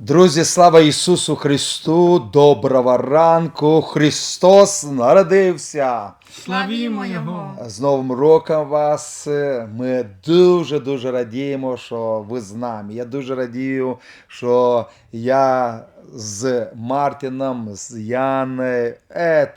Друзі, слава Ісусу Христу! Доброго ранку! Христос народився! Славімо Його! З Новим роком вас! Ми дуже дуже радіємо, що ви з нами. Я дуже радію, що я з Мартином, з Яною.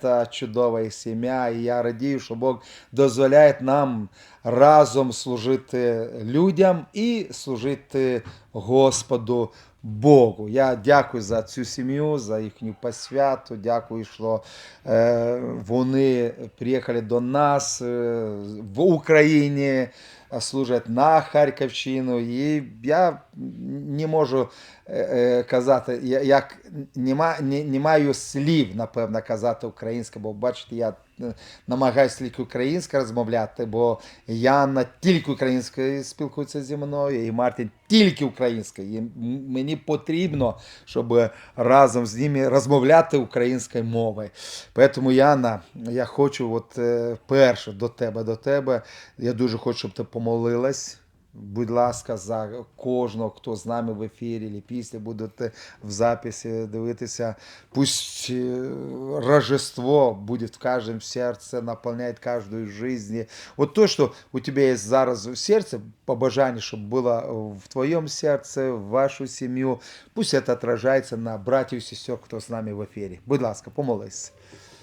Це чудова сім'я. І я радію, що Бог дозволяє нам разом служити людям і служити Господу. Богу. Я дякую за цю сім'ю, за їхню посвяту. Дякую, що е, вони приїхали до нас е, в Україні, служать на Харківщину. І я не можу е, е, казати, як нема, не, не маю слів, напевно, казати українською, бо бачите, я е, намагаюся тільки українською розмовляти, бо Яна тільки українською спілкується зі мною, і Мартин тільки українською. І мені потрібно, щоб разом з ними розмовляти українською мовою. Тому, Яна, я хочу, от е, перше до тебе, до тебе. Я дуже хочу, щоб ти помолилась. Будь ласка, за кожного, хто з нами в ефірі, і після будете в записі дивитися. Пусть е, Рождество будет в каждом сердце, наполняет каждую жизнь. Вот то, что у тебя есть зараз в сердце, побожание, чтобы было в твоем сердце, в вашу семью, пусть это отражается на братьев и сестер, кто с нами в эфире. Будь ласка, помолись.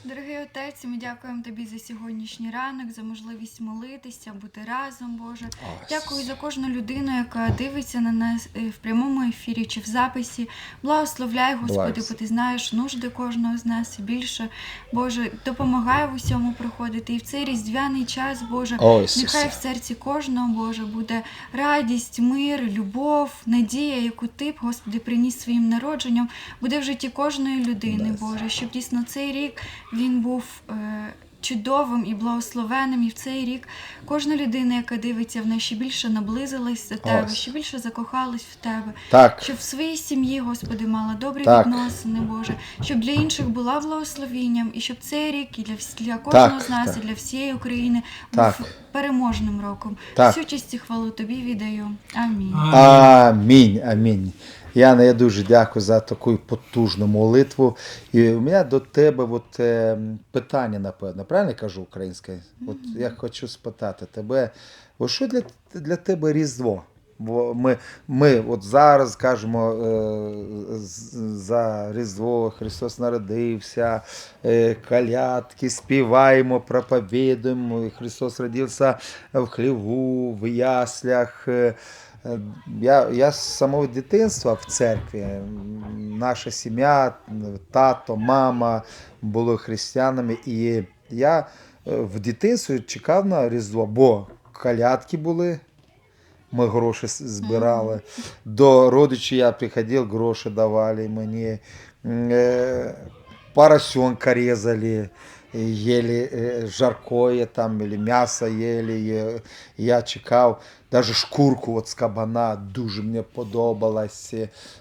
Дорогий отець, ми дякуємо тобі за сьогоднішній ранок, за можливість молитися, бути разом, Боже. Дякую за кожну людину, яка дивиться на нас е, в прямому ефірі чи в записі. Благословляй, Господи, бо ти знаєш нужди кожного з нас і більше. Боже, допомагай в усьому проходити. І в цей різдвяний час, Боже, нехай в серці кожного, Боже, буде радість, мир, любов, надія, яку ти Господи, приніс своїм народженням, буде в житті кожної людини, Боже, щоб дійсно цей рік він був. Е- Чудовим і благословенним, і в цей рік кожна людина, яка дивиться в нас, ще більше наблизилась до тебе, Ось. ще більше закохалась в тебе, Так, щоб в своїй сім'ї, Господи, мала добрі Так. відносини, Боже, щоб для інших була благословінням, і щоб цей рік і для, вс- для кожного Так, з нас, так. і для всієї України Так. Переможним роком. Так. Всю честь і хвалу тобі віддаю. Амінь. Амінь, амінь. Яна, я дуже дякую за таку потужну молитву. І у мене до тебе от, е, питання, напевно, правильно я кажу українською? От я хочу спитати тебе, о що для, для тебе Різдво? Бо ми, ми от зараз кажемо е, за Різдво, Христос народився, е, колядки, співаємо, проповідуємо, Христос родився в хліву, в яслях. Е, Я, я з самого дитинства в церкві. Наша сім'я, тато, мама були християнами. І я е, в дитинстві чекав на Різдво, бо колядки були. Ми гроші збирали. До родичів я приходив, гроші давали мені. Е, Поросенка резали, ели е, жаркое там, или м'ясо ели. е, Я чекав. Даже шкурку от з кабана дуже мені подобалось.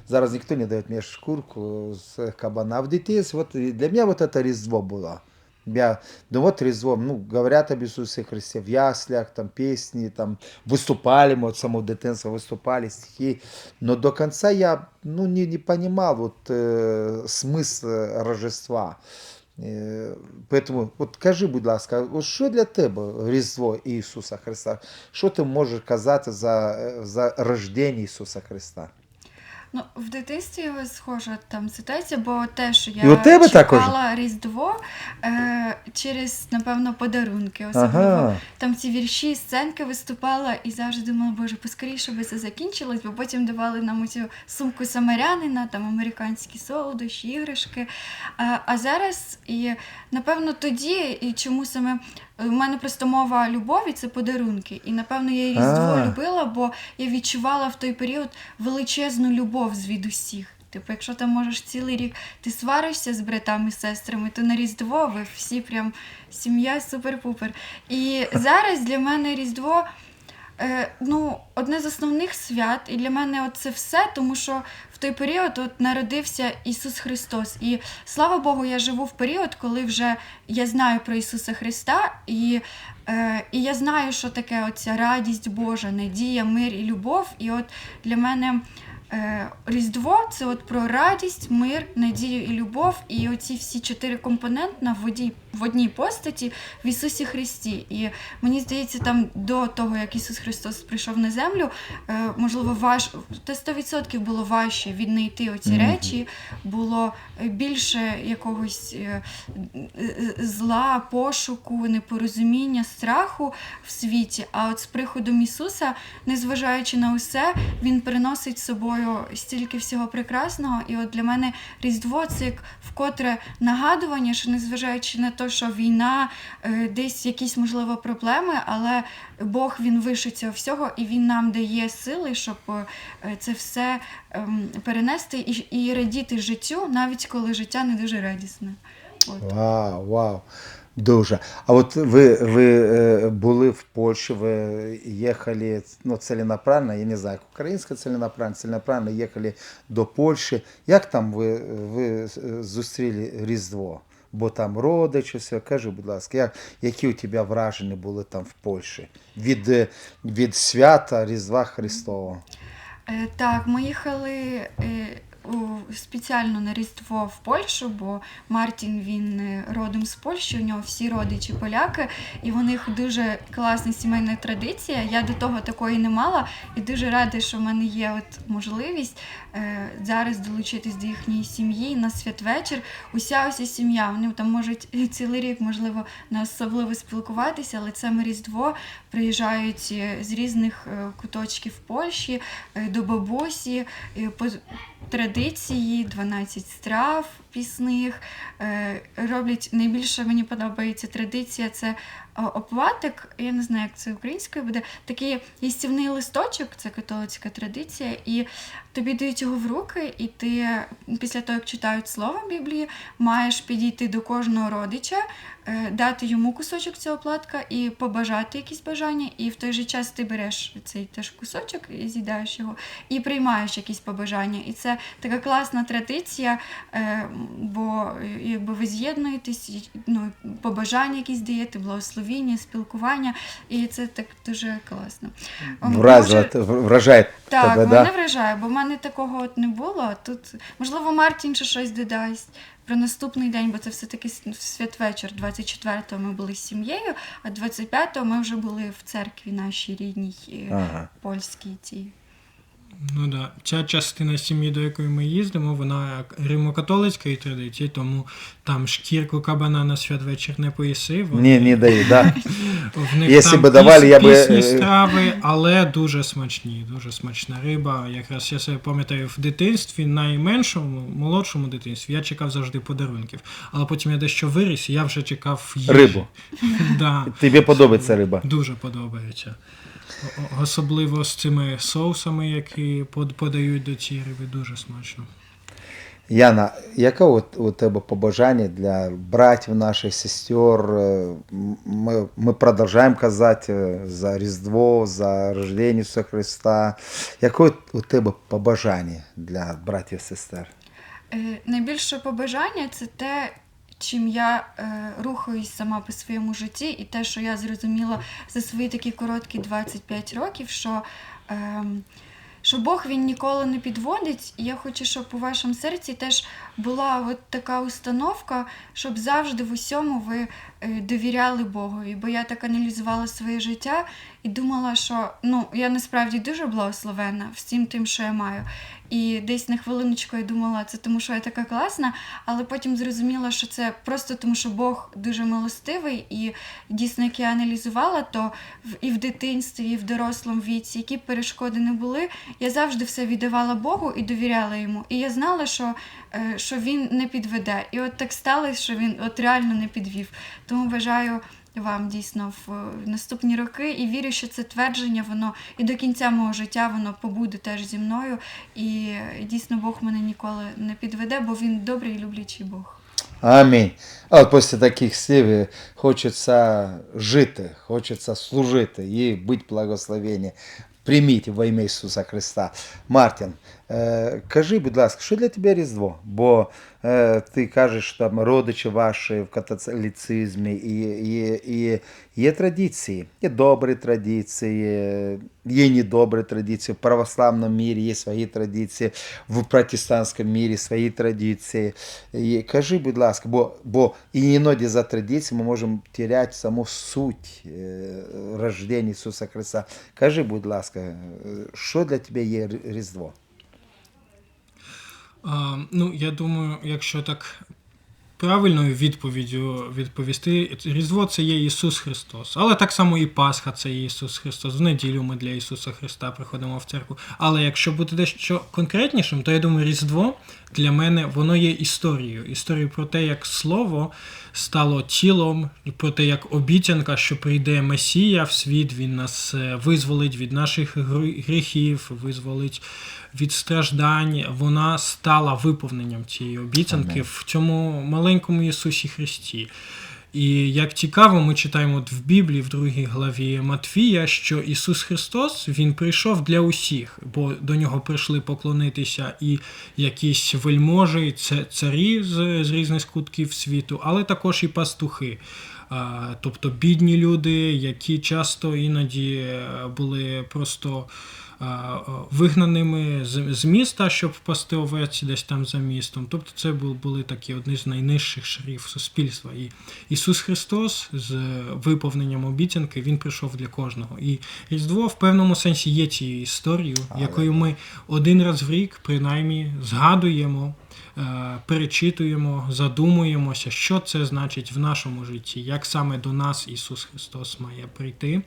Зараз ніхто не дає мені шкурку з кабана. В дитинстві от, для мене вот это Різдво було. Я, ну вот Різдво, ну, говорят об Ісусі Христе в яслях, там песни, там выступали, мы от самого дитинства выступали, стихи. Но до конца я ну, не, не понимал вот, э, смысл Рождества. Е, Поэтому, от кажи, будь ласка, от що для тебе Різдво Ісуса Христа? Що ти можеш казати за, е, за рождення Ісуса Христа? Ну, в дитинстві схожа там ситуація, бо те, що я І у тебе також? чекала Різдво е, через, напевно, подарунки. Особливо Ага. там ці вірші, сценки виступала і завжди думала, боже, поскоріше би це закінчилось, бо потім давали нам цю сумку самарянина, там американські солодощі, іграшки. А, а зараз, і напевно, тоді, і чому саме у мене просто мова любові це подарунки. І напевно я і Різдво любила, бо я відчувала в той період величезну любов звідусіх. Типу, якщо ти можеш цілий рік ти сваришся з братами, сестрами, то на Різдво ви всі прям сім'я супер-пупер. І зараз для мене Різдво. Е, ну, одне з основних свят, і для мене це все, тому що в той період от народився Ісус Христос. І слава Богу, я живу в період, коли вже я знаю про Ісуса Христа, і, е, і я знаю, що таке оця радість Божа, надія, мир і любов. І от для мене Різдво це от про радість, мир, надію і любов. І оці всі чотири компонентна в одній, в одній постаті в Ісусі Христі. І мені здається, там до того, як Ісус Христос прийшов на землю, е, можливо, важ та 100% було важче віднайти оці Мгм. речі, було е, більше якогось е, е, зла, пошуку, непорозуміння, страху в світі. А от з приходом Ісуса, незважаючи на усе, Він приносить з собою стільки всього прекрасного. І от для мене Різдво це як вкотре нагадування, що незважаючи на те, що війна, е, десь якісь можливо проблеми, але Бог він вище цього всього, і він нам дає сили, щоб е, це все ем, перенести і радіти життю, навіть коли життя не дуже радісне. От. Вау, вау. Дуже. А от ви, ви е, були в Польщі, ви їхали ну, целенаправленно, я не знаю, українська целенаправленно, целенаправленно їхали до Польщі. Як там ви, ви е, зустріли Різдво? Бо там родичі, все. Кажи, будь ласка, як, які у тебе враження були там в Польщі від, е, від свята Різдва Христового? Так, ми їхали спеціально на Різдво в Польщу, бо Мартін він е, родом з Польщі, у нього всі родичі поляки, і у них дуже класна сімейна традиція. Я до того такої не мала, і дуже рада, що в мене є от можливість е, зараз долучитись до їхньої сім'ї на святвечір. Уся уся сім'я. Вони там можуть цілий рік, можливо, не особливо спілкуватися, але це Різдво приїжджають е, з різних куточків Польщі до бабусі. по традиції, 12 страв пісних. Е, Роблять найбільше мені подобається традиція це оплатик. Я не знаю, як це українською буде. Такий їстівний листочок, це католицька традиція, і тобі дають його в руки, і ти після того, як читають слово Біблії, маєш підійти до кожного родича, е, дати йому кусочок цього платка і побажати якісь бажання. І в той же час ти береш цей теж кусочок і з'їдаєш його, і приймаєш якісь побажання. І це така класна традиція, е, бо е, якби ви з'єднуєтесь, ну, побажання якісь даєте, благословіння, спілкування, і це так дуже класно. Вразила, Може- вражає так, тебе, мене да? вражає, бо в мене такого от не було. Тут, можливо, Мартін ще щось додасть про наступний день, бо це все-таки святвечір. 24-го ми були з сім'єю, а 25-го ми вже були в церкві нашій рідній е, Ага. польській тій. Ну да. Ця частина сім'ї, до якої ми їздимо, вона римокатолицької традиції, тому там шкірку кабана на святвечір не поїси. вони- Не, не даю, да. В них Якщо там би давали, піс- я би, пісні е, страви, але дуже смачні, дуже смачна риба. Якраз я себе пам'ятаю в дитинстві, найменшому, молодшому дитинстві, я чекав завжди подарунків. Але потім я дещо виріс, і я вже чекав їжі. Рибу. Да. Тобі подобається риба? Дуже подобається. Особливо з цими соусами, які под- подають до цієї риби, дуже смачно. Яна, яке от у тебе побажання для братів наших сестер? Е, Ми, ми продовжуємо казати е, за Різдво, за рождення Христа. Яке у тебе побажання для братів і сестер? Е, найбільше побажання це те, чим я е, рухаюсь сама по своєму житті, і те, що я зрозуміла за свої такі короткі 25 років, що. ем, що Бог він ніколи не підводить, і я хочу, щоб у вашому серці теж була от така установка, щоб завжди в усьому ви е, довіряли Богові. Бо я так аналізувала своє життя і думала, що ну я насправді дуже благословенна всім тим, що я маю. І десь на хвилиночку я думала, це тому, що я така класна, але потім зрозуміла, що це просто тому, що Бог дуже милостивий, і дійсно, як я аналізувала, то і в дитинстві, і в дорослому віці, які б перешкоди не були, я завжди все віддавала Богу і довіряла йому. І я знала, що, е, що він не підведе. І от так сталося, що він от реально не підвів. Тому бажаю вам дійсно в е, наступні роки і вірю, що це твердження, воно і до кінця мого життя воно побуде теж зі мною. І дійсно Бог мене ніколи не підведе, бо він добрий і люблячий Бог. Амінь. От після таких слів е, хочеться жити, хочеться служити і бути благословенні. Прийміть во ім'я Ісуса Христа. Мартін, кажи, будь ласка, що для тебе Різдво? Бо е, ти кажеш, там родичі ваші в католицизмі, і, і, і є традиції, є добрі традиції, є недобрі традиції. В православному мірі є свої традиції, в протестантському мірі свої традиції. І кажи, будь ласка, бо, бо і іноді за традиції ми можемо теряти саму суть е, рождення Ісуса Христа. Кажи, будь ласка, е, що для тебе є Р- Різдво? А, ну, я думаю, якщо так правильною відповіддю відповісти, Різдво це є Ісус Христос. Але так само і Пасха це є Ісус Христос. В неділю ми для Ісуса Христа приходимо в церкву. Але якщо бути дещо конкретнішим, то я думаю, Різдво для мене воно є історією. Історією про те, як Слово стало тілом, і про те, як обіцянка, що прийде Месія в світ, він нас е, визволить від наших гріхів, визволить від страждань, вона стала виповненням цієї обіцянки Амінь. в цьому маленькому Ісусі Христі. І як цікаво, ми читаємо в Біблії, в другій главі Матвія, що Ісус Христос Він прийшов для усіх, бо до нього прийшли поклонитися і якісь вельможі, і царі з, з різних кутків світу, але також і пастухи. Тобто бідні люди, які часто іноді е, були просто вигнаними з, міста, щоб пасти овець десь там за містом. Тобто це були такі одні з найнижчих шарів суспільства. І Ісус Христос з виповненням обіцянки Він прийшов для кожного. І Різдво в певному сенсі є цією історією, якою ми один раз в рік принаймні згадуємо. Е, Перечитуємо, задумуємося, що це значить в нашому житті, як саме до нас Ісус Христос має прийти,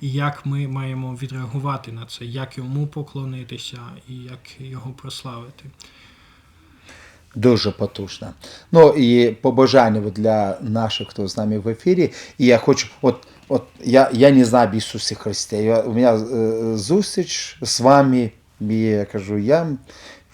і як ми маємо відреагувати на це, як йому поклонитися і як його прославити. Дуже потужно. Ну і побажання для наших, хто з нами в ефірі. І я хочу, от, от я, я не знаю об Ісусі Христі. Я, у мене е, зустріч з вами, і я кажу, я,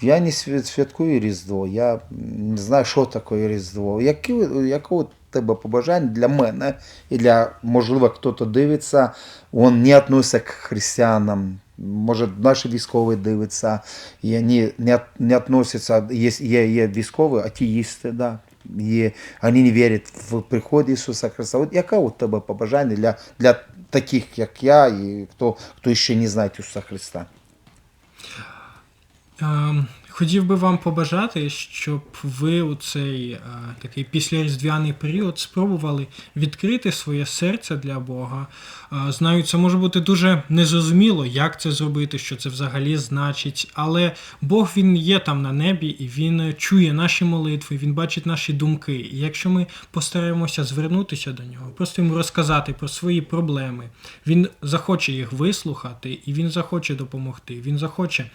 я не святкую Різдво, я не знаю, що таке Різдво. Які, яке у тебе побажання для мене і для, можливо, хто-то дивиться, він не відноситься к християнам. Може, наші військові дивляться, і вони не, не відносяться, є, є, є військові, атеїсти, да, є, вони не вірять в приход Ісуса Христа. От яке у тебе побажання для, для таких, як я, і хто, хто ще не знає Ісуса Христа? Ем, Хотів би вам побажати, щоб ви у цей е, такий післяріздвяний період спробували відкрити своє серце для Бога. Е, Знаю, це може бути дуже незрозуміло, як це зробити, що це взагалі значить. Але Бог він є там на небі, і він чує наші молитви, він бачить наші думки. І якщо ми постараємося звернутися до нього, просто йому розказати про свої проблеми, він захоче їх вислухати, і він захоче допомогти. Він захоче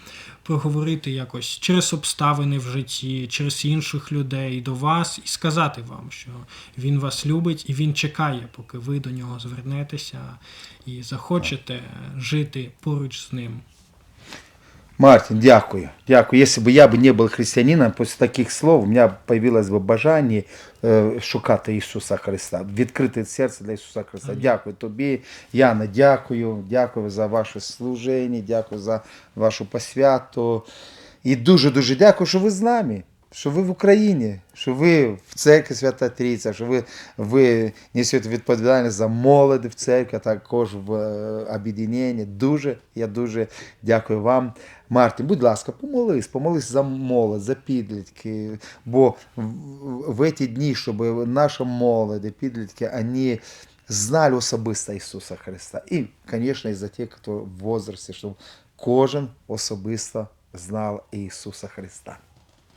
проговорити якось через обставини в житті, через інших людей до вас і сказати вам, що він вас любить і він чекає, поки ви до нього звернетеся і захочете жити поруч з ним. Мартин, дякую. Дякую. Если бы я бы не был христианином, после таких слов у меня появилось бы бажання е, шукати Ісуса Христа, відкрити серце для Ісуса Христа. Дякую тобі, Яна, дякую. Дякую за ваше служення, дякую за вашу посвяту. І дуже-дуже дякую, що ви з нами. Що ви в Україні, що ви в церкві Свята Трійця, що ви, ви несете відповідальність за молодь в церкві, а також в е, об'єднанні. Дуже, я дуже дякую вам. Мартин, будь ласка, помолись, помолись за молодь, за підлітки. Бо в, в ці дні, щоб наша молодь, підлітки, вони знали особисто Ісуса Христа. І, звісно, і за тих, хто в возрасті, щоб кожен особисто знав Ісуса Христа.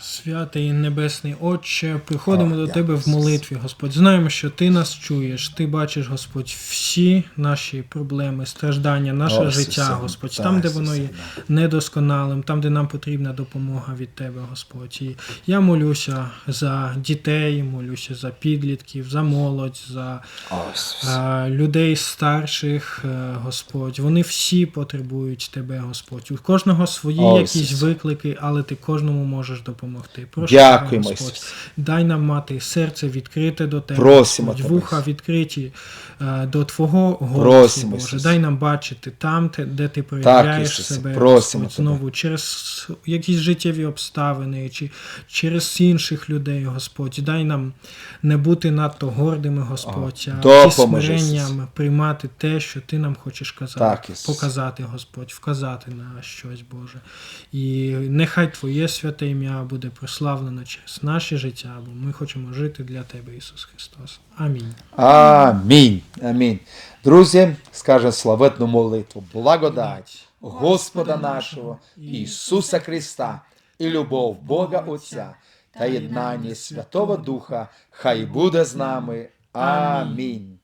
Святий Небесний Отче, приходимо О, до Тебе в молитві, Господь. Знаємо, що Ти нас чуєш, Ти бачиш, Господь, всі наші проблеми, страждання, наше О, життя, Ісусе, Господь, так, там, де воно є недосконалим, там, де нам потрібна допомога від Тебе, Господь. І я молюся за дітей, молюся за підлітків, за молодь, за О, а, людей старших, е, Господь. Вони всі потребують Тебе, Господь. У кожного свої О, якісь Ісусе. виклики, але Ти кожному можеш допомогти. Допомогти. Прошу тебе, Дякуємо, Господь. Дай нам мати серце відкрите до тебе. Просимо Господь, тебе, вуха відкриті е, до Твого голосу, Боже. Дай нам бачити там, де ти проявляєш Ісусе, себе просимо Господь, тебе. знову через якісь життєві обставини чи через інших людей, Господь. Дай нам не бути надто гордими, Господь, а зі смиренням приймати те, що ти нам хочеш казати, Так, показати, Господь, вказати на щось, Боже. І нехай Твоє святе ім'я буде прославлено через наше життя, бо ми хочемо жити для Тебе, Ісус Христос. Амінь. Амінь. Амінь. Друзі, скажемо славетну молитву. Благодать Господа нашого Ісуса Христа і любов Бога Отця та єднання Святого Духа хай буде з нами. Амінь.